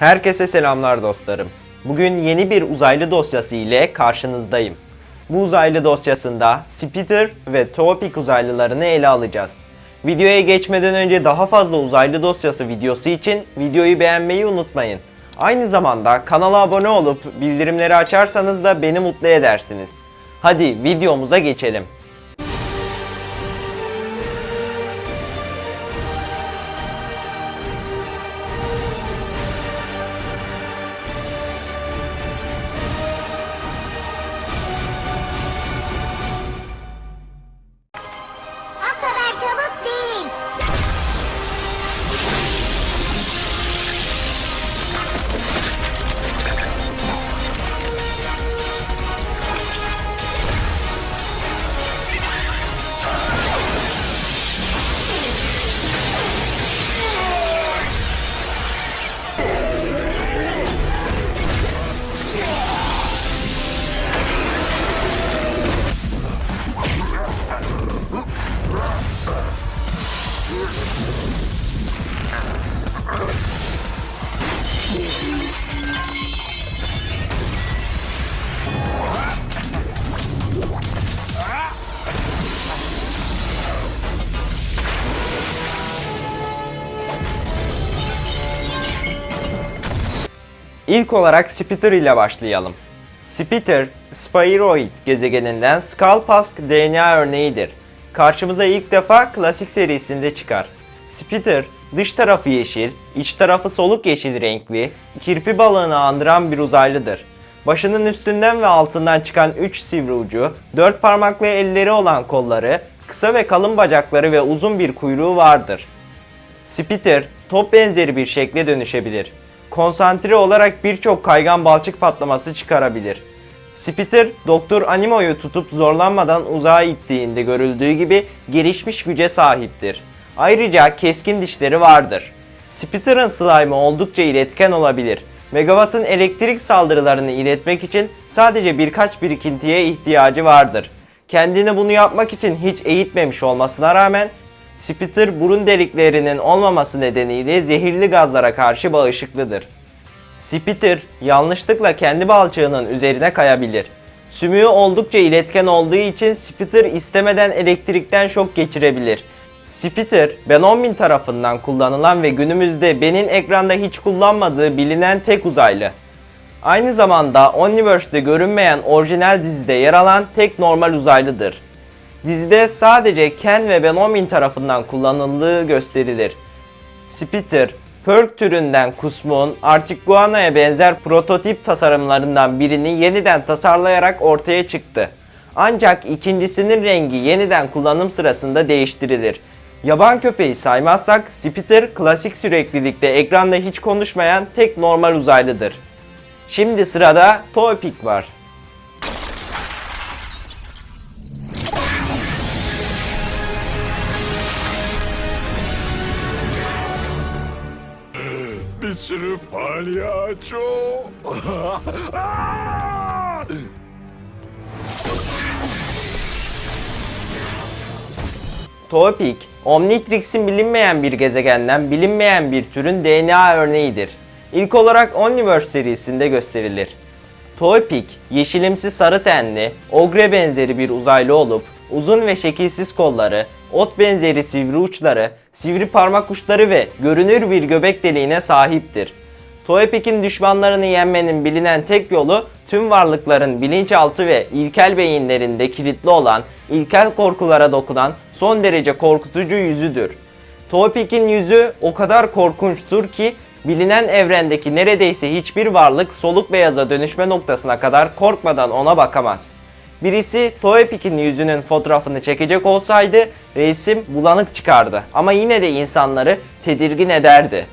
Herkese selamlar dostlarım. Bugün yeni bir uzaylı dosyası ile karşınızdayım. Bu uzaylı dosyasında Spitzer ve Topik uzaylılarını ele alacağız. Videoya geçmeden önce daha fazla uzaylı dosyası videosu için videoyu beğenmeyi unutmayın. Aynı zamanda kanala abone olup bildirimleri açarsanız da beni mutlu edersiniz. Hadi videomuza geçelim. İlk olarak Spitzer ile başlayalım. Spitzer, Spheroid gezegeninden Skullpask DNA örneğidir. Karşımıza ilk defa klasik serisinde çıkar. Spitzer, dış tarafı yeşil, iç tarafı soluk yeşil renkli, kirpi balığını andıran bir uzaylıdır. Başının üstünden ve altından çıkan 3 sivri ucu, 4 parmaklı elleri olan kolları, kısa ve kalın bacakları ve uzun bir kuyruğu vardır. Spitzer, top benzeri bir şekle dönüşebilir. Konsantre olarak birçok kaygan balçık patlaması çıkarabilir. Spitzer, Doktor Animo'yu tutup zorlanmadan uzağa ittiğinde görüldüğü gibi gelişmiş güce sahiptir. Ayrıca keskin dişleri vardır. Spitzer'ın slime'ı oldukça iletken olabilir. Megawatt'ın elektrik saldırılarını iletmek için sadece birkaç birikintiye ihtiyacı vardır. Kendini bunu yapmak için hiç eğitmemiş olmasına rağmen Spitzer burun deliklerinin olmaması nedeniyle zehirli gazlara karşı bağışıklıdır. Spitzer yanlışlıkla kendi balçığının üzerine kayabilir. Sümüğü oldukça iletken olduğu için Spitzer istemeden elektrikten şok geçirebilir. Spitzer, Ben 10.000 tarafından kullanılan ve günümüzde Ben'in ekranda hiç kullanmadığı bilinen tek uzaylı. Aynı zamanda Omniverse'de görünmeyen orijinal dizide yer alan tek normal uzaylıdır. Dizide sadece Ken ve Ben 10.000 tarafından kullanıldığı gösterilir. Spitzer, Perk türünden kusmuğun Artiguana'ya benzer prototip tasarımlarından birini yeniden tasarlayarak ortaya çıktı. Ancak ikincisinin rengi yeniden kullanım sırasında değiştirilir. Yaban köpeği saymazsak Spitzer klasik süreklilikte ekranda hiç konuşmayan tek normal uzaylıdır. Şimdi sırada Topik var. Sürü palyaço. Omnitrix'in bilinmeyen bir gezegenden bilinmeyen bir türün DNA örneğidir. İlk olarak Omniverse serisinde gösterilir. Toopik, yeşilimsi sarı tenli, ogre benzeri bir uzaylı olup uzun ve şekilsiz kolları, ot benzeri sivri uçları, sivri parmak uçları ve görünür bir göbek deliğine sahiptir. Toepik'in düşmanlarını yenmenin bilinen tek yolu tüm varlıkların bilinçaltı ve ilkel beyinlerinde kilitli olan ilkel korkulara dokunan son derece korkutucu yüzüdür. Toepik'in yüzü o kadar korkunçtur ki bilinen evrendeki neredeyse hiçbir varlık soluk beyaza dönüşme noktasına kadar korkmadan ona bakamaz. Birisi Toepik'in yüzünün fotoğrafını çekecek olsaydı resim bulanık çıkardı ama yine de insanları tedirgin ederdi.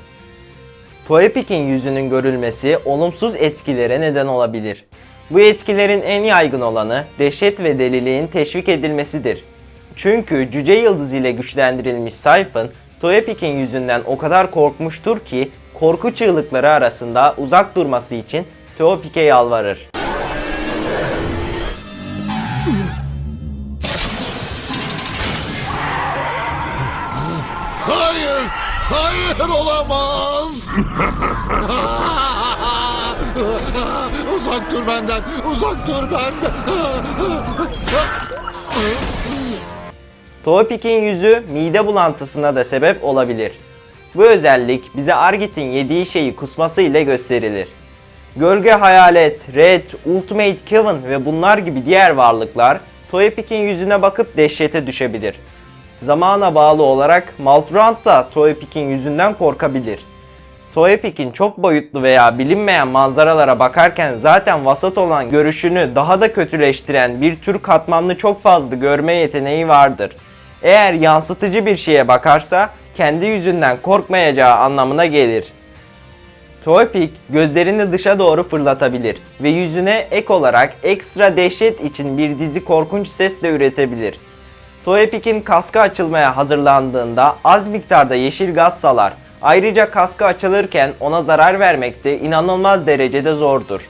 Toepik'in yüzünün görülmesi olumsuz etkilere neden olabilir. Bu etkilerin en yaygın olanı dehşet ve deliliğin teşvik edilmesidir. Çünkü cüce yıldız ile güçlendirilmiş Siphon, Toepik'in yüzünden o kadar korkmuştur ki korku çığlıkları arasında uzak durması için Toepik'e yalvarır. Hayır, olamaz. Uzak dur benden. Uzak dur benden. Toepik'in yüzü mide bulantısına da sebep olabilir. Bu özellik bize Argit'in yediği şeyi kusması ile gösterilir. Gölge Hayalet, Red, Ultimate Kevin ve bunlar gibi diğer varlıklar Toepik'in yüzüne bakıp dehşete düşebilir. Zamana bağlı olarak Maltrand da Toepik'in yüzünden korkabilir. Toepik'in çok boyutlu veya bilinmeyen manzaralara bakarken zaten vasat olan görüşünü daha da kötüleştiren bir tür katmanlı çok fazla görme yeteneği vardır. Eğer yansıtıcı bir şeye bakarsa kendi yüzünden korkmayacağı anlamına gelir. Toepik gözlerini dışa doğru fırlatabilir ve yüzüne ek olarak ekstra dehşet için bir dizi korkunç sesle üretebilir. Toepik'in kaskı açılmaya hazırlandığında az miktarda yeşil gaz salar. Ayrıca kaskı açılırken ona zarar vermek de inanılmaz derecede zordur.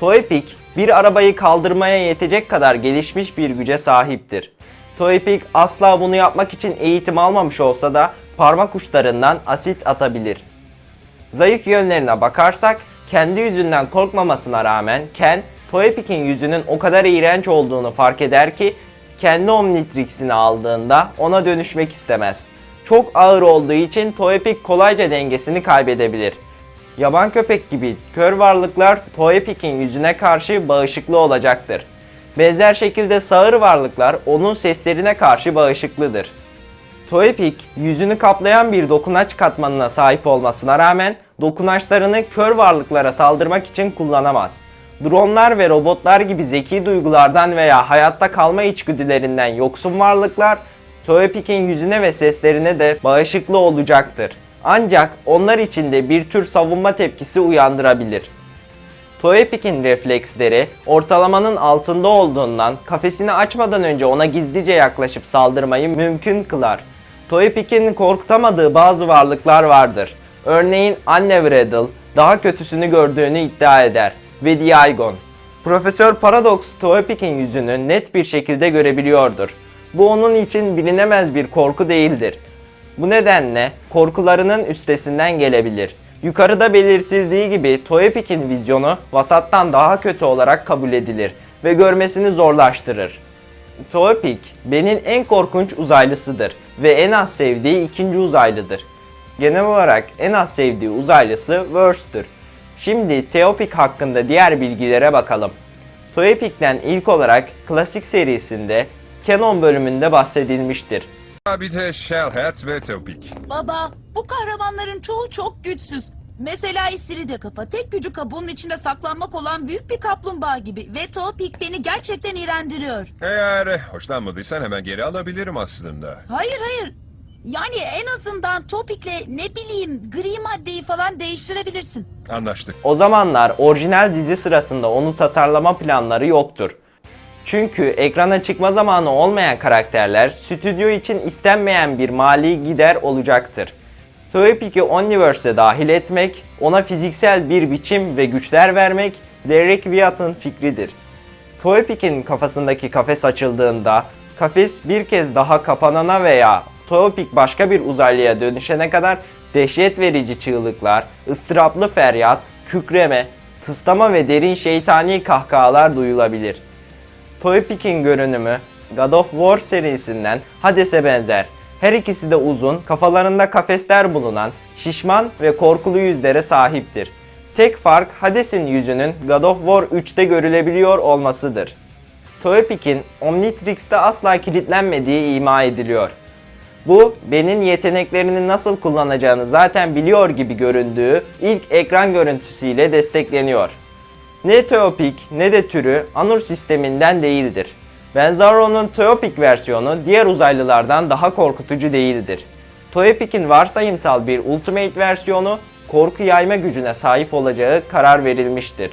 Toepik bir arabayı kaldırmaya yetecek kadar gelişmiş bir güce sahiptir. Toepik asla bunu yapmak için eğitim almamış olsa da parmak uçlarından asit atabilir. Zayıf yönlerine bakarsak kendi yüzünden korkmamasına rağmen Ken, Toepik'in yüzünün o kadar iğrenç olduğunu fark eder ki kendi Omnitrix'ini aldığında ona dönüşmek istemez. Çok ağır olduğu için Toepik kolayca dengesini kaybedebilir. Yaban köpek gibi kör varlıklar Toepik'in yüzüne karşı bağışıklı olacaktır. Benzer şekilde sağır varlıklar onun seslerine karşı bağışıklıdır. Toepik yüzünü kaplayan bir dokunaç katmanına sahip olmasına rağmen dokunaçlarını kör varlıklara saldırmak için kullanamaz. Dronlar ve robotlar gibi zeki duygulardan veya hayatta kalma içgüdülerinden yoksun varlıklar Toepik'in yüzüne ve seslerine de bağışıklı olacaktır. Ancak onlar için de bir tür savunma tepkisi uyandırabilir. Toepik'in refleksleri ortalamanın altında olduğundan kafesini açmadan önce ona gizlice yaklaşıp saldırmayı mümkün kılar. Toepik'in korkutamadığı bazı varlıklar vardır. Örneğin Anne Riddle daha kötüsünü gördüğünü iddia eder ve Diagon. Profesör Paradox Toepik'in yüzünü net bir şekilde görebiliyordur. Bu onun için bilinemez bir korku değildir. Bu nedenle korkularının üstesinden gelebilir. Yukarıda belirtildiği gibi Toepik'in vizyonu vasattan daha kötü olarak kabul edilir ve görmesini zorlaştırır. Toepik, Ben'in en korkunç uzaylısıdır ve en az sevdiği ikinci uzaylıdır. Genel olarak en az sevdiği uzaylısı Verse'tür. Şimdi Teopik hakkında diğer bilgilere bakalım. Toepik'ten ilk olarak klasik serisinde Canon bölümünde bahsedilmiştir. Bir de Shellhat ve Topik. Baba, bu kahramanların çoğu çok güçsüz. Mesela İstiridye Kafa, tek gücü kabuğunun içinde saklanmak olan büyük bir kaplumbağa gibi. Ve Topik beni gerçekten iğrendiriyor. Eğer hoşlanmadıysan hemen geri alabilirim aslında. Hayır hayır. Yani en azından Topik'le ne bileyim gri maddeyi falan değiştirebilirsin. Anlaştık. O zamanlar orijinal dizi sırasında onu tasarlama planları yoktur. Çünkü ekrana çıkma zamanı olmayan karakterler stüdyo için istenmeyen bir mali gider olacaktır. Toepik'i Omniverse'e dahil etmek, ona fiziksel bir biçim ve güçler vermek Derek Wyatt'ın fikridir. Toepik'in kafasındaki kafes açıldığında kafes bir kez daha kapanana veya Toepik başka bir uzaylıya dönüşene kadar dehşet verici çığlıklar, ıstıraplı feryat, kükreme, tıslama ve derin şeytani kahkahalar duyulabilir. Toepik'in görünümü God of War serisinden Hades'e benzer. Her ikisi de uzun, kafalarında kafesler bulunan, şişman ve korkulu yüzlere sahiptir. Tek fark Hades'in yüzünün God of War 3'te görülebiliyor olmasıdır. Toepik'in Omnitrix'te asla kilitlenmediği ima ediliyor. Bu, Ben'in yeteneklerini nasıl kullanacağını zaten biliyor gibi göründüğü ilk ekran görüntüsüyle destekleniyor. Ne Teopik ne de türü Anur sisteminden değildir. Benzaro'nun Teopik versiyonu diğer uzaylılardan daha korkutucu değildir. Toepik'in varsayımsal bir Ultimate versiyonu korku yayma gücüne sahip olacağı karar verilmiştir.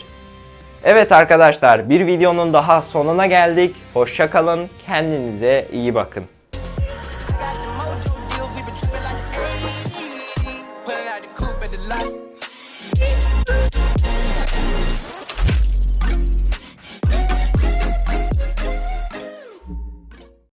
Evet arkadaşlar bir videonun daha sonuna geldik. Hoşçakalın, kendinize iyi bakın.